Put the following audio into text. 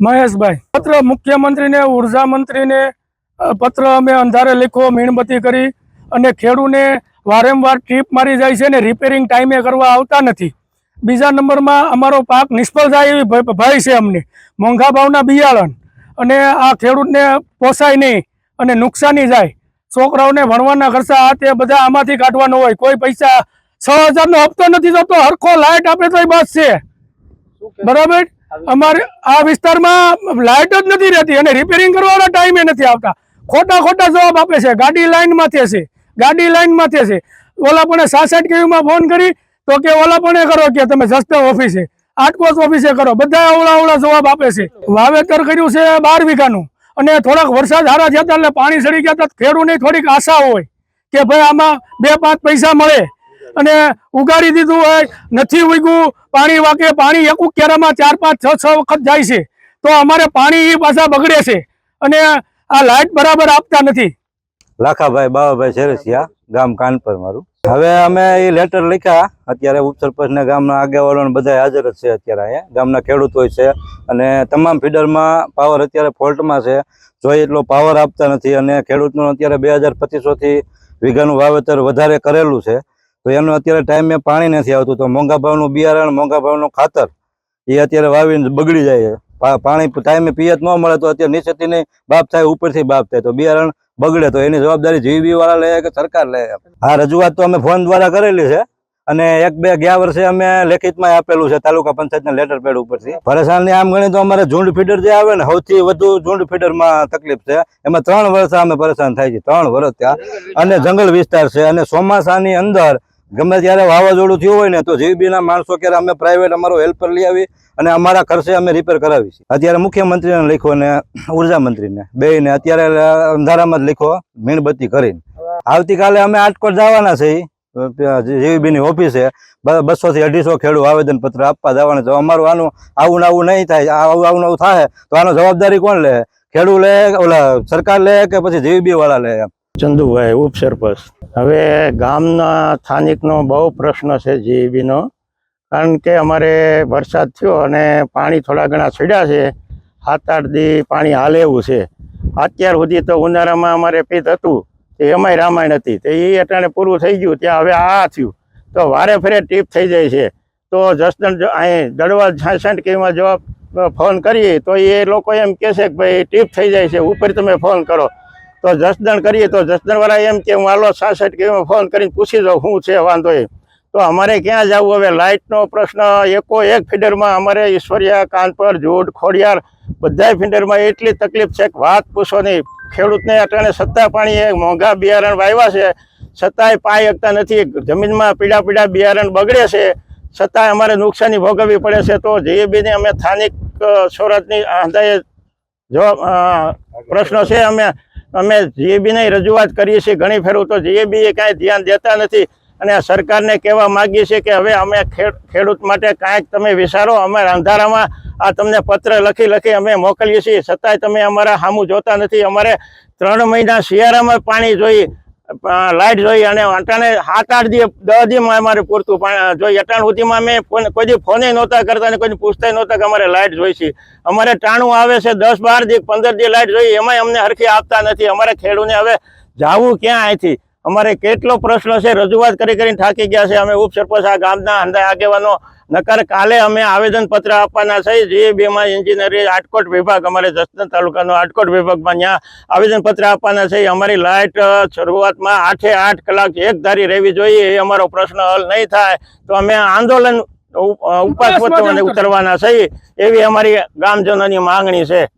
મહેશભાઈ પત્ર મુખ્યમંત્રીને ઊર્જા મંત્રીને પત્ર અમે અંધારે લીખો મીણબત્તી કરી અને ખેડૂને વારંવાર ટ્રીપ મારી જાય છે ને રિપેરિંગ ટાઈમે કરવા આવતા નથી. બીજા નંબરમાં અમારો પાક નિષ્ફળ જાય એવી ભય છે અમને. મોંઘા ભાવના બિયારણ અને આ ખેડૂતને પોસાય નહીં અને નુકસાની જાય. છોકરાઓને ભણવાના ખર્ચા આ તે બધા આમાંથી કાઢવાનો હોય. કોઈ પૈસા છ હજારનો હપ્તો નથી થતો. હરખો લાઇટ આપે તો બસ છે. બરાબર? અમારે આ વિસ્તારમાં લાઇટ જ નથી રહેતી અને રિપેરિંગ કરવાના ટાઈમે નથી આવતા. ખોટા ખોટા જવાબ આપે છે. ગાડી લાઇનમાં છે ગાડી લાઇનમાં છે ઓલા પણ સાસઠ કેવીમાં ફોન કરી તો કે ઓલા પણ કરો કે તમે સસ્તા ઓફિસે આટકોસ ઓફિસે કરો. બધા અવળા અવળા જવાબ આપે છે. વાવેતર કર્યું છે બાર વીઘાનું. અને થોડાક વરસાદ હારા થયા હતા એટલે પાણી સડી ગયા હતા. ખેડૂતની થોડીક આશા હોય કે ભાઈ આમાં બે પાંચ પૈસા મળે. અને ઉગાડી દીધું હોય, નથી ઉગ્યું, પાણી વાકે, પાણી એક ઉકેરામાં ચાર, પાંચ, છ છ વખત જાય છે. તો અમારે પાણી એ પાછા બગડે છે. અને આ લાઇટ બરાબર આપતા નથી. લાખાભાઈ, બાવાભાઈ શેરસિયા, ગામ કાનપર મારું. હવે અમે એ લેટર લખ્યા. અત્યારે ઉપસરપંચ ને ગામના આગેવાનો બધા હાજર જ છે અત્યારે અહીંયા. ગામના ખેડૂતો છે. અને તમામ ફીડરમાં પાવર અત્યારે ફોલ્ટમાં છે. જોઈએ એટલો પાવર આપતા નથી અને ખેડૂતનું અત્યારે બે હજાર પચીસોથી વીઘાનું વાવેતર વધારે કરેલું છે. તો એનો અત્યારે ટાઈમે પાણી નથી આવતું. તો મોંઘા ભાવનું બિયારણ, મોંઘા ભાવનું ખાતર, એ અત્યારે વાવીને બગડી જાય પાણી ટાઈમે પિયત ન મળે તો અત્યારે નીચેથી બાપ થાય, ઉપરથી બાપ થાય. તો બિયારણ બગડે તો એની જવાબદારી જીવીબી વાળા લે કે સરકાર લે? હા રજૂઆત તો અમે ફોન દ્વારા કરેલી છે અને એક બે ગયા વર્ષે અમે લેખિતમાં આપેલું છે તાલુકા પંચાયતના લેટર પેડ ઉપરથી. પરેશાની આમ ગણી તો અમારે ઝુંડ ફીડર જે આવે ને, સૌથી વધુ ઝુંડ ફીડરમાં તકલીફ છે. એમાં ત્રણ વર્ષ અમે પરેશાન થાય છે. ત્રણ વર્ષ ત્યાં. અને જંગલ વિસ્તાર છે અને ચોમાસાની અંદર ગમે ત્યારે વાવાઝોડું થયું હોય ને, તો જીવીબીના માણસો ક્યારે અમે પ્રાઇવેટ અમારો હેલ્પર લઈ આવી અને અમારા ખર્ચે અમે રિપેર કરાવી છે. અત્યારે મુખ્યમંત્રીને લખ્યો ને ઊર્જા બે ને અત્યારે અંધારામાં જ લખો મીણબત્તી કરીને. આવતીકાલે અમે આટકોટ જવાના છે જીવીબીની ઓફિસે બસો થી અઢીસો ખેડૂત આવેદન પત્ર આપવા જવાના છે. અમારું આનું આવું આવું નહીં થાય આવું આવું આવું થાય, તો આનો જવાબદારી કોણ લે? ખેડૂત લે, ઓલા સરકાર લે કે પછી જીવીબી વાળા લે ચંદુભાઈ, ઉપસરપંચ. હવે ગામના સ્થાનિકનો બહુ પ્રશ્ન છે જીઈબીનો, કારણ કે અમારે વરસાદ થયો અને પાણી થોડા ઘણા છડ્યા છે. સાત, આઠ દી પાણી હાલે એવું છે. અત્યાર સુધી તો ઉનાળામાં અમારે પીત હતું, તે એમાંય રામાયણ હતી. તો એ અટાણે પૂરું થઈ ગયું, ત્યાં હવે આ થયું. તો વારે ફરે ટીપ થઈ જાય છે. તો જસદણ અહીં દડવા છાસઠ કેમાં જવાબ ફોન કરીએ, તો એ લોકો એમ કહેશે કે ભાઈ, ટીપ થઈ જાય છે, ઉપર તમે ફોન કરો. તો જસદણ કરીએ તો જસદણવાળા એમ કે, હું હાલો સાસઠ કે ફોન કરીને પૂછી જાઉં, શું છે વાંધો એ તો અમારે ક્યાં જવું? હવે લાઇટનો પ્રશ્ન, એકો એક ફીડરમાં અમારે ઈશ્વરિયા કાનપર, જોડ, ખોડિયાર, બધાય ફીડરમાં એટલી તકલીફ છે કે વાત પૂછો નહીં. ખેડૂતને અટાણે સત્તા પાણી એ મોંઘા બિયારણ વાવ્યા છે. છતાંય પાઈ શકતા નથી. જમીનમાં પીડા પીડા બિયારણ બગડે છે. છતાંય અમારે નુકસાની ભોગવવી પડે છે. તો જેબીને અમે સ્થાનિક સ્વરાજની આંધાએ જવાબ પ્રશ્નો છે, અમે અમે જીએબીને રજૂઆત કરીએ છીએ. ઘણી ફેરું તો જીએબી એ કાંઈ ધ્યાન દેતા નથી. અને સરકારને કહેવા માંગીએ છીએ કે હવે અમે ખેડૂત માટે કાંઈક તમે વિચારો. અમે અંધારામાં આ તમને પત્ર લખી લખી અમે મોકલીએ છીએ. છતાંય તમે અમારા સામું જોતા નથી. અમારે ત્રણ મહિના શિયાળામાં પાણી જોઈ લાઇટ જોઈ અને અટાણે સાત આઠ દી, દસ દીમાં અમારે પૂરતું. પણ જોઈ અટાણ સુધીમાં અમે કોઈ દી ફોને નહોતા કરતા અને કોઈ પૂછતા નહોતા કે અમારે લાઇટ જોઈ છે. અમારે ટાણું આવે છે દસ બાર દી, પંદર દી લાઇટ જોઈએ, એમાંય અમને હરખી આપતા નથી. અમારે ખેડૂને હવે જાવું ક્યાં અહીંથી? અમારે કેટલો પ્રશ્ન છે રજૂઆત કરી કરીને થાકી ગયા છે. અમે ઉપસરપંચ આ ગામના અંદર આગેવાનો. નકર કાલે અમે આવેદન પત્ર આપવાના છે. જે બેમાં એન્જિનિયરિંગ આટકોટ વિભાગ અમારે જસદણ તાલુકાનો આટકોટ વિભાગમાં ત્યાં આવેદન પત્ર આપવાના છે. અમારી લાઇટ શરૂઆતમાં આઠે આઠ કલાક એક ધારી રહેવી જોઈએ. એ અમારો પ્રશ્ન હલ નહીં થાય તો અમે આંદોલન ઉપાસ. ઉતરવાના છે. એવી અમારી ગામજનોની માંગણી છે.